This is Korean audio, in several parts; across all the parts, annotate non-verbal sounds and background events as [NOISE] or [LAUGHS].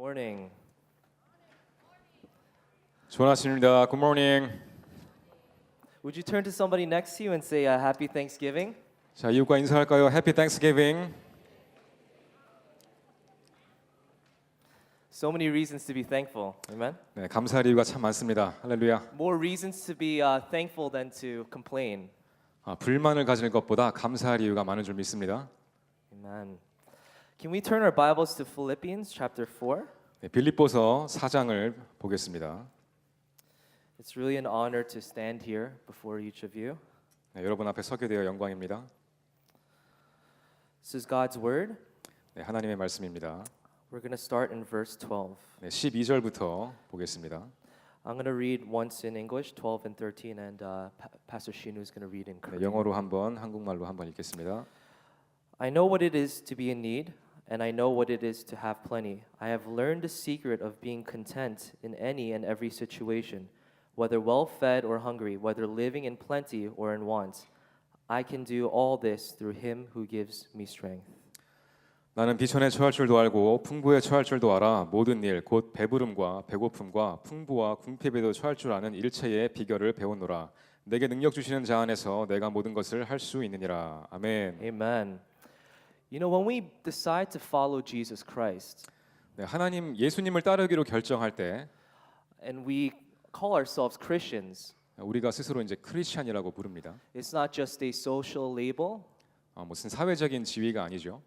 morning. 좋은 아침입니다. Good morning. Would you turn to somebody next to you and say uh, Happy Thanksgiving? 자, 이웃과 인사할까요? Happy Thanksgiving. So many reasons to be thankful. Amen. 네, 감사할 이유가 참 많습니다. 할렐루야. More reasons to be uh, thankful than to complain. 아, 불만을 가질 것보다 감사할 이유가 많은 줄 믿습니다. Amen. Can we turn our Bibles to Philippians chapter 4? 네, 빌립보서 4장을 보겠습니다. It's really an honor to stand here before each of you. 네, 여러분 앞에 서게 되어 영광입니다. This is God's word. 네, 하나님의 말씀입니다. We're going to start in verse 12. 네, 12절부터 보겠습니다. I'm going to read once in English, 12 and 13, and uh, Pa- Pastor Shinu is going to read in 네, Korean. 영어로 한번 한국말로 한번 읽겠습니다. I know what it is to be in need, and I know what it is to have plenty. I have learned the secret of being content in any and every situation, whether well fed or hungry, whether living in plenty or in want. I can do all this through him who gives me strength. 나는 비천에 처할 줄도 알고 풍부에 처할 줄도 알아 모든 일 곧 배부름과 배고픔과 풍부와 궁핍에도 처할 줄 아는 일체의 비결을 배웠노라 내게 능력 주시는 자 안에서 내가 모든 것을 할 수 있느니라 아멘. Amen. You know, when we decide to follow Jesus Christ 네, 하나님 예수님을 따르기로 결정할 때 and we call ourselves Christians, 우리가 스스로 이제 크리스천이라고 부릅니다. it's not just a social label, 어, 무슨 사회적인 지위가 아니죠.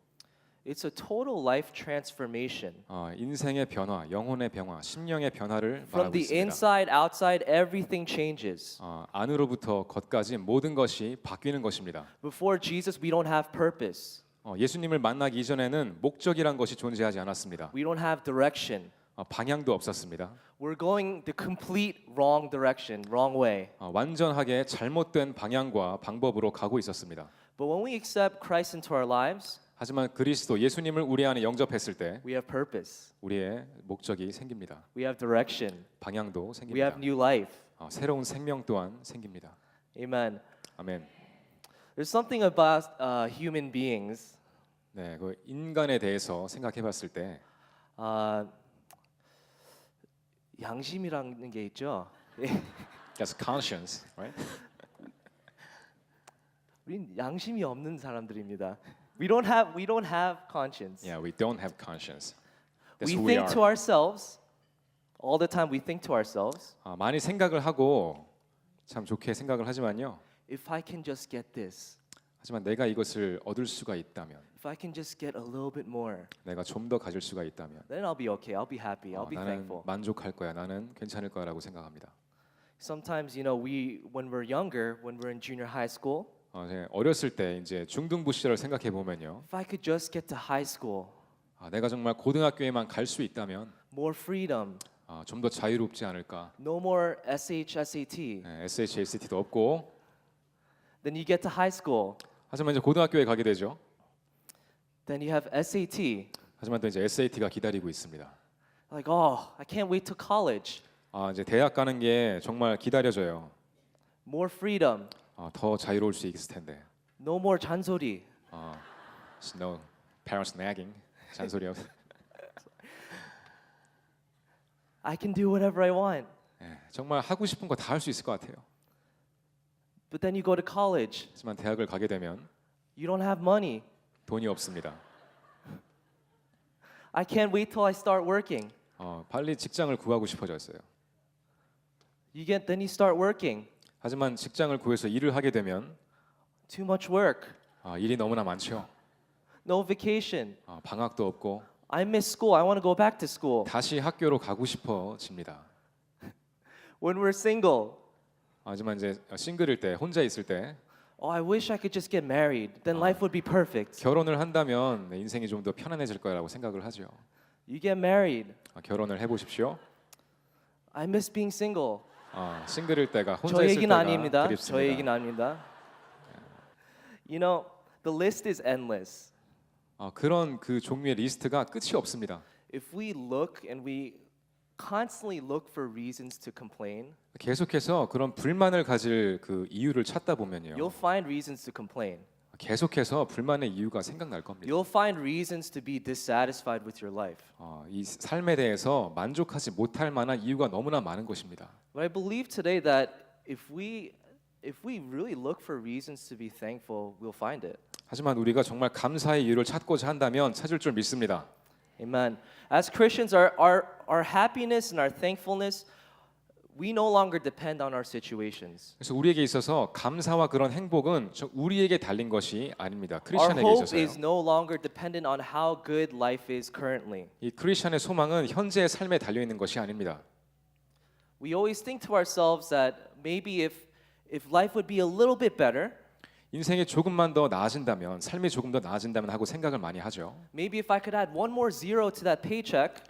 it's a total life transformation. 어, 인생의 변화, 영혼의 변화, 심령의 변화를 From 말하고 the 있습니다. inside, outside, everything changes. 어, 안으로부터 겉까지 모든 것이 바뀌는 것입니다. Before Jesus, we don't have purpose. 어, 예수님을 만나기 이전에는 목적이란 것이 존재하지 않았습니다. We don't have direction. 어, 방향도 없었습니다. We're going the complete wrong direction, wrong way. 어, 완전하게 잘못된 방향과 방법으로 가고 있었습니다. But when we accept Christ into our lives, 하지만 그리스도 예수님을 우리 안에 영접했을 때 we have purpose. 우리의 목적이 생깁니다. We have direction. 방향도 We 생깁니다. have new life. 어, 새로운 생명 또한 생깁니다. Amen. 아멘. There's something about uh, human beings. 네, 그 인간에 대해서 생각해봤을 때 Uh, 양심이라는 게 있죠. [LAUGHS] that's conscience, right? [LAUGHS] 우린 양심이 없는 사람들입니다. We don't have we don't have conscience. Yeah, we don't have conscience. That's we who we think are. to ourselves all the time. We think to ourselves, 아, 많이 생각을 하고 참 좋게 생각을 하지만요. If I can just get this, 하지만 내가 이것을 얻을 수가 있다면, if I can just get a little bit more, 내가 좀 더 가질 수가 있다면, then I'll be okay. I'll be happy. I'll 어, be 나는 thankful. 만족할 거야. 나는 괜찮을 거야라고 생각합니다. Sometimes, you know, we when we're younger, when we're in junior high school, 어, 이제 어렸을 때 이제 중등부 시절을 생각해 보면요, if I could just get to high school, 아, 내가 정말 고등학교에만 갈 수 있다면 more freedom, 아, 좀 더 자유롭지 않을까. no more SH, SAT. 네, SH, ACT도 없고, Then you get to high school, 하지만 이제 고등학교에 가게 되죠. then you have SAT. 하지만 또 이제 SAT가 기다리고 있습니다. Like, oh, I can't wait to college. 아, 이제 대학 가는 게 정말 기다려져요. More freedom, 아, 더 자유로울 수 있을 텐데. no more 잔소리. 아, no parents nagging 잔소리 없. I can do whatever I want. 예, 정말 하고 싶은 거 다 할 수 있을 것 같아요. But then you go to college, 하지만 대학을 가게 되면 you don't have money. 돈이 없습니다. I can't wait till I start working. 어, 빨리 직장을 구하고 싶어졌어요. You get then you start working. 하지만 직장을 구해서 일을 하게 되면 Too much work. 아, 일이 너무나 많죠. No vacation. 아, 방학도 없고 I miss school. I want to go back to school. 다시 학교로 가고 싶어집니다. When we're single, 하지만 이제 싱글일 때 혼자 있을 때 oh, I wish I could just get married. Then life would be perfect. 결혼을 한다면 내 인생이 좀 더 편안해질 거라고 생각을 하죠. You get married. 아, 결혼을 해보십시오. I miss being single. 아, 싱글일 때가 혼자 저 있을 얘기는 때가 아닙니다. 저 그립습니다. 얘기는 아닙니다. You know, the list is endless. 아, 그런 그 종류의 리스트가 끝이 없습니다. If we look and we constantly look for reasons to complain, 계속해서 그런 불만을 가질 그 이유를 찾다 보면요. you'll find reasons to complain. 계속해서 불만의 이유가 생각날 겁니다. You'll find reasons to be dissatisfied with your life. 어, 이 삶에 대해서 만족하지 못할 만한 이유가 너무나 많은 것입니다. But I believe today that if we if we really look for reasons to be thankful, we'll find it. 하지만 우리가 정말 감사의 이유를 찾고자 한다면 찾을 줄 믿습니다. Amen. As Christians, our, our, our happiness and our thankfulness, we no longer depend on our situations. 그래서 우리에게 있어서 감사와 그런 행복은 저 우리에게 달린 것이 아닙니다. Our 크리스천에게 hope 있어서요. is no longer dependent on how good life is currently. 이 크리스천의 소망은 현재의 삶에 달려 있는 것이 아닙니다. We always think to ourselves that maybe if, if life would be a little bit better, 인생이 조금만 더 나아진다면, 삶이 조금 더 나아진다면 하고 생각을 많이 하죠. maybe if I could add one more zero to that paycheck,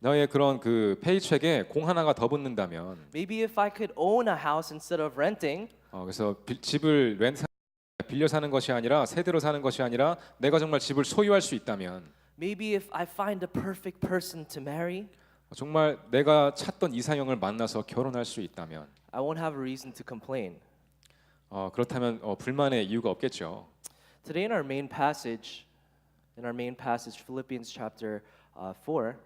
너의 그런 그 페이첵에 공 하나가 더 붙는다면, maybe if I could own a house instead of renting, 어, 그래서 빌- 집을 렌트 빌려 사는 것이 아니라 세대로 사는 것이 아니라 내가 정말 집을 소유할 수 있다면, maybe if I find a perfect person to marry, 어, 정말 내가 찾던 이상형을 만나서 결혼할 수 있다면, I won't have a reason to complain. 어, 그렇다면 어, 불만의 이유가 없겠죠. Today in our main passage, in our main passage, Philippians chapter uh, 4,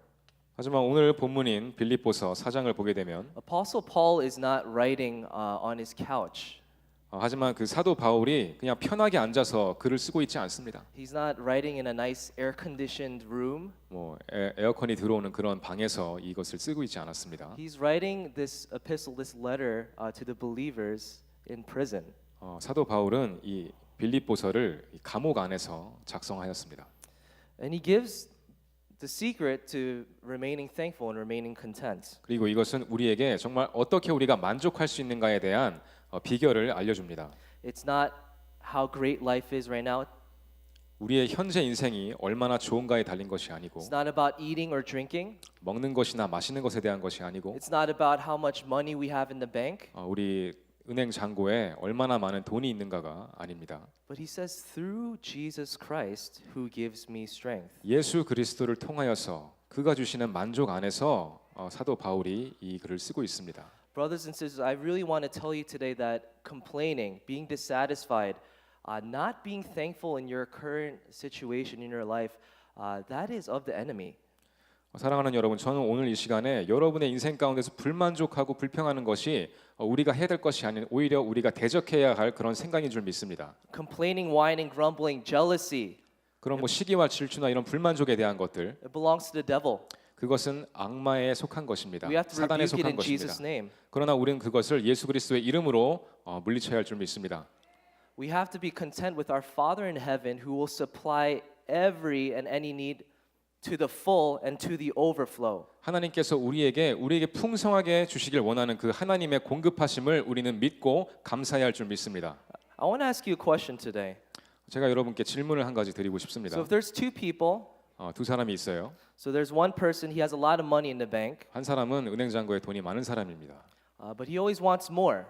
하지만 오늘 본문인 빌립보서 4장을 보게 되면 Apostle Paul is not writing uh, on his couch. 어, 하지만 그 사도 바울이 그냥 편하게 앉아서 글을 쓰고 있지 않습니다. He's not writing in a nice air-conditioned room. 뭐 에, 에어컨이 들어오는 그런 방에서 이것을 쓰고 있지 않았습니다. He's writing this epistle, this letter uh, to the believers in prison. 어, 사도 바울은 이 빌립보서를 이 감옥 안에서 작성하였습니다. And he gives the secret to remaining thankful and remaining content. 그리고 이것은 우리에게 정말 어떻게 우리가 만족할 수 있는가에 대한 어, 비결을 알려줍니다. It's not how great life is right now. 우리의 현재 인생이 얼마나 좋은가에 달린 것이 아니고 It's not about eating or drinking. 먹는 것이나 마시는 것에 대한 것이 아니고 It's not about how much money we have in the bank. 어, 우리 은행 잔고에 얼마나 많은 돈이 있는가가 아닙니다. But he says, through Jesus Christ, who gives me strength. 예수 그리스도를 통하여서 그가 주시는 만족 안에서 어, 사도 바울이 이 글을 쓰고 있습니다. Brothers and sisters, I really want to tell you today that complaining, being dissatisfied, uh, not being thankful in your current situation in your life, uh, that is of the enemy. 어, 사랑하는 여러분, 저는 오늘 이 시간에 여러분의 인생 가운데서 불만족하고 불평하는 것이 어, 우리가 해야 될 것이 아닌 오히려 우리가 대적해야 할 그런 생각인 줄 믿습니다. Complaining, whining, grumbling, jealousy, 그런 뭐 시기와 질투나 이런 불만족에 대한 것들 it belongs to the devil. 그것은 악마에 속한 것입니다. 사단에 속한 것입니다. 그러나 우리는 그것을 예수 그리스도의 이름으로 어, 물리쳐야 할 줄 믿습니다. We have to be content with our Father in heaven who will supply every and any need to the full and to the overflow. 하나님께서 우리에게 우리에게 풍성하게 주시길 원하는 그 하나님의 공급하심을 우리는 믿고 감사해야 할 줄 믿습니다. I want to ask you a question today. 제가 여러분께 질문을 한 가지 드리고 싶습니다. So if there's two people, 어, 두 사람이 있어요. so there's one person, he has a lot of money in the bank, 한 사람은 은행 잔고에 돈이 많은 사람입니다. uh, but he always wants more.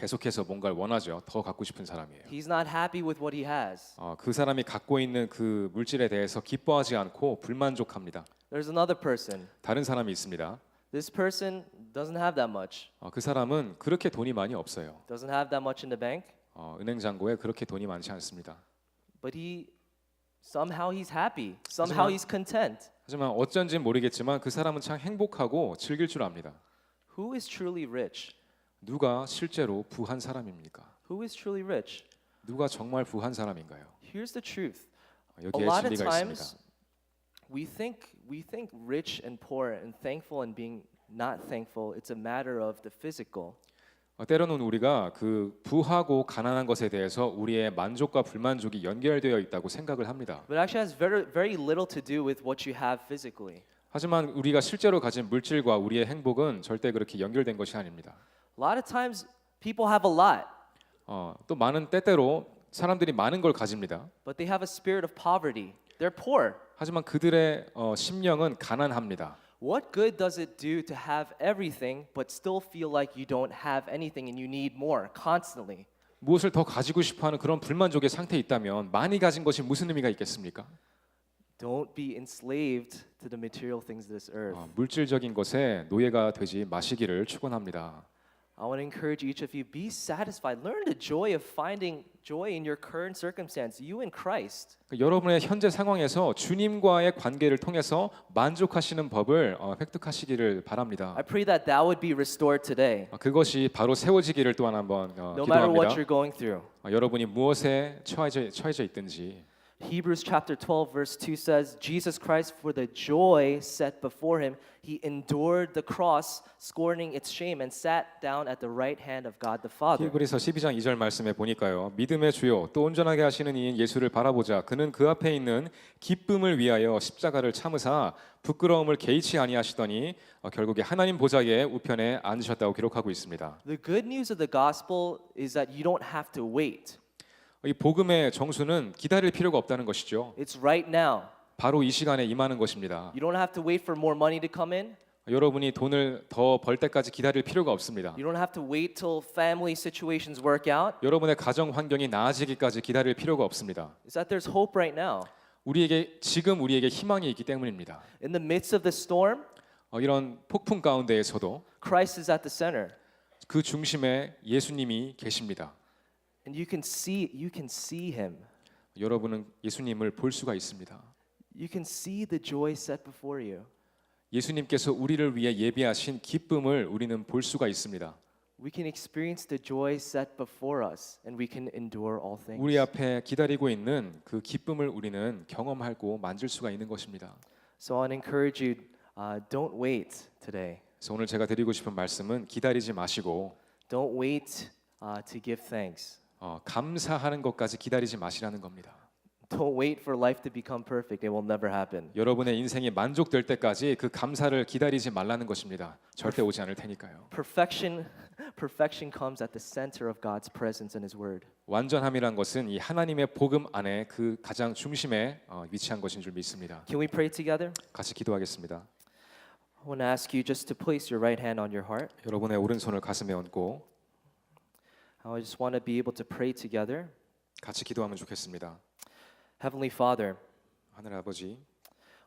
계속해서 뭔가를 원하죠. 더 갖고 싶은 사람이에요. He's not happy with what he has. 어, 그 사람이 갖고 있는 그 물질에 대해서 기뻐하지 않고 불만족합니다. There's another person. 다른 사람이 있습니다. This person doesn't have that much. 어, 그 사람은 그렇게 돈이 많이 없어요. Doesn't have that much in the bank, 어, 은행 잔고에 그렇게 돈이 많지 않습니다. but he somehow he's happy. Somehow 하지만- he's content. 하지만 어쩐지 모르겠지만 그 사람은 참 행복하고 즐길 줄 압니다. Who is truly rich? 누가 실제로 부한 사람입니까? Who is truly rich? 누가 정말 부한 사람인가요? Here's the truth. 어, A 여기에 lot of 진리가 times 있습니다. we think we think rich and poor and thankful and being not thankful it's a matter of the physical. 어, 때로는 우리가 그 부하고 가난한 것에 대해서 우리의 만족과 불만족이 연결되어 있다고 생각을 합니다. But it actually has very very little to do with what you have physically. 하지만 우리가 실제로 가진 물질과 우리의 행복은 절대 그렇게 연결된 것이 아닙니다. A lot of times people have a lot, 어, 또 많은 때때로 사람들이 많은 걸 가집니다. but they have a spirit of poverty. They're poor. 하지만 그들의 어, 심령은 가난합니다. What good does it do to have everything but still feel like you don't have anything and you need more constantly? 무엇을 더 가지고 싶어하는 그런 불만족의 상태에 있다면 많이 가진 것이 무슨 의미가 있겠습니까? Don't be enslaved to the material things of this earth. 어, 물질적인 것에 노예가 되지 마시기를 축원합니다. I want to encourage each of you be satisfied. Learn the joy of finding joy in your current circumstance, you in Christ. 그 여러분의 현재 상황에서 주님과의 관계를 통해서 만족하시는 법을 어, 획득하시기를 바랍니다. I pray that that would be restored today, 어, 그것이 바로 세워지기를 또한 한번 어, no matter what 기도합니다. you're going through. 어, 여러분이 무엇에 처해져, 처해져 있든지 Hebrews chapter 12 verse 2 says Jesus Christ for the joy set before him he endured the cross scorning its shame and sat down at the right hand of God the Father. 히브리서 12장 2절 말씀에 보니까요. 믿음의 주요 또 온전하게 하시는 이인 예수를 바라보자. 그는 그 앞에 있는 기쁨을 위하여 십자가를 참으사 부끄러움을 개의치 아니하시더니 어, 결국에 하나님 보좌의 우편에 앉으셨다고 기록하고 있습니다. The good news of the gospel is that you don't have to wait. 이 복음의 정수는 기다릴 필요가 없다는 것이죠. It's right now. 바로 이 시간에 임하는 것입니다. You don't have to wait for more money to come in. 여러분이 돈을 더 벌 때까지 기다릴 필요가 없습니다. You don't have to wait till family situations work out. 여러분의 가정 환경이 나아지기까지 기다릴 필요가 없습니다. Is that there's hope right now. 우리에게 지금 우리에게 희망이 있기 때문입니다. In the midst of the storm, 어, 이런 폭풍 가운데에서도 Christ is at the center. 그 중심에 예수님이 계십니다. And you can see you can see him. 여러분은 예수님을 볼 수가 있습니다. You can see the joy set before you. 예수님께서 우리를 위해 예비하신 기쁨을 우리는 볼 수가 있습니다. We can experience the joy set before us and we can endure all things. 우리 앞에 기다리고 있는 그 기쁨을 우리는 경험하고 만질 수가 있는 것입니다. So I encourage you uh, don't wait today. 그래서 오늘 제가 드리고 싶은 말씀은 기다리지 마시고 Don't wait uh, to give thanks. 어, 감사하는 것까지 기다리지 마시라는 겁니다. Don't wait for life to become perfect. It will never happen. 여러분의 인생이 만족될 때까지 그 감사를 기다리지 말라는 것입니다. 절대 오지 않을 테니까요. Perfection perfection comes at the center of God's presence and his word. 완전함이란 것은 이 하나님의 복음 안에 그 가장 중심에 어, 위치한 것인 줄 믿습니다. Can we pray together? 같이 기도하겠습니다. I want to ask you just to place your right hand on your heart. 여러분의 오른손을 가슴에 얹고 I just want to be able to pray together. 같이 기도하면 좋겠습니다. Heavenly Father, 하늘 아버지,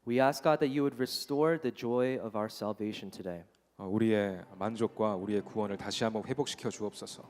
we ask God that you would restore the joy of our salvation today. 어, 우리의 만족과 우리의 구원을 다시 한번 회복시켜 주옵소서.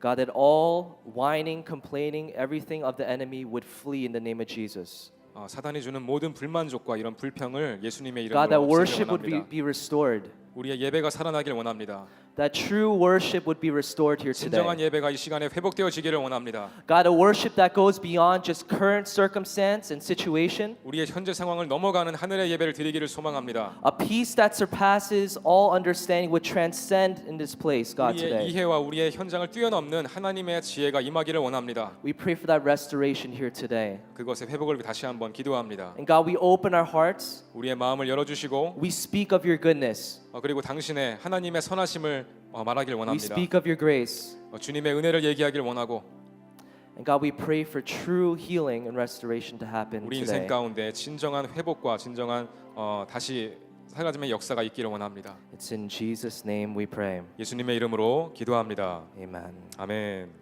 God, that all whining, complaining, everything of the enemy would flee in the name of Jesus. 어, 사단이 주는 모든 불만족과 이런 불평을 예수님의 God, that 이름으로 worship 없애기 would be, 원합니다. be restored. 우리의 예배가 살아나길 원합니다. That true worship would be restored here 진정한 today. 예배가 이 시간에 회복되어지기를 원합니다. God, a worship that goes beyond just current circumstance and situation. 우리의 현재 상황을 넘어가는 하늘의 예배를 드리기를 소망합니다. A peace that surpasses all understanding would transcend in this place, God, 우리의 today. 이해와 우리의 현장을 뛰어넘는 하나님의 지혜가 임하기를 원합니다. We pray for that restoration here today. 그것의 회복을 다시 한번 기도합니다. And God, we open our hearts. 우리의 마음을 열어주시고 We speak of your goodness. 어, 그리고 당신의 하나님의 선하심을 어, 말하길 We 원합니다. speak of your grace. 어, 주님의 은혜를 얘기하길 원하고 And God, we pray for true healing and restoration to happen 우리 인생 today. 가운데 진정한 회복과 진정한 어, 다시 사라짐의 역사가 있기를 원합니다. It's in Jesus' name we pray. 예수님의 이름으로 기도합니다. Amen. 아멘.